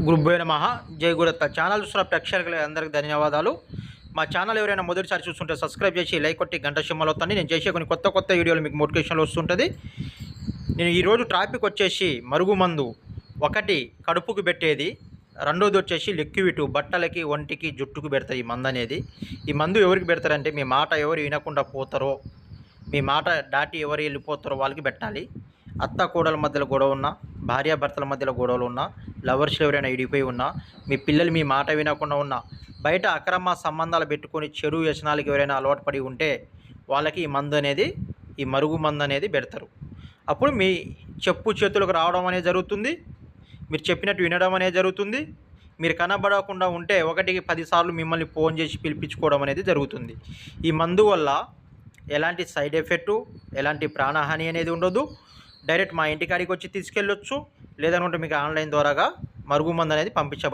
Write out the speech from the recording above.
గురుభ్యో నమ. జై గురత్త ఛానల్ చూస్తున్న ప్రేక్షకులు అందరికీ ధన్యవాదాలు. మా ఛానల్ ఎవరైనా మొదటిసారి చూస్తుంటే సబ్స్క్రైబ్ చేసి లైక్ కొట్టి గంట సింహలు వస్తుంది నేను చేసే కొన్ని కొత్త కొత్త వీడియోలు మీకు నోటిఫికేషన్లు వస్తుంటుంది. నేను ఈరోజు ట్రాఫిక్ వచ్చేసి మరుగుమందు ఒకటి కడుపుకు పెట్టేది. రెండోది వచ్చేసి లిక్విడ్ బట్టలకి ఒంటికి జుట్టుకు పెడతారు ఈ మందు అనేది. ఈ మందు ఎవరికి పెడతారంటే మీ మాట ఎవరు వినకుండా పోతారో మీ మాట దాటి ఎవరు వెళ్ళిపోతారో వాళ్ళకి పెట్టాలి. అత్త కోడల మధ్యలో గొడవ ఉన్నా భార్యాభర్తల మధ్యలో గొడవలు ఉన్నా లవర్స్ ఎవరైనా ఇడిపోయి ఉన్నా మీ పిల్లలు మీ మాట వినకుండా ఉన్నా బయట అక్రమ సంబంధాలు పెట్టుకొని చెడు వ్యసనాలకు ఎవరైనా అలవాటు పడి ఉంటే వాళ్ళకి ఈ మందు అనేది ఈ మరుగు మందు అనేది పెడతారు. అప్పుడు మీ చెప్పు చేతులకు రావడం అనేది జరుగుతుంది. మీరు చెప్పినట్టు వినడం అనేది జరుగుతుంది. మీరు కనబడకుండా ఉంటే ఒకటికి పదిసార్లు మిమ్మల్ని ఫోన్ చేసి పిలిపించుకోవడం అనేది జరుగుతుంది. ఈ మందు వల్ల ఎలాంటి సైడ్ ఎఫెక్టు ఎలాంటి ప్రాణహాని అనేది ఉండదు. డైరెక్ట్ మా ఇంటికాడికి వచ్చి తీసుకెళ్ళొచ్చు లేదనుకుంటే మీకు ఆన్లైన్ ద్వారాగా మరుగుమందు అనేది పంపించబడుతుంది.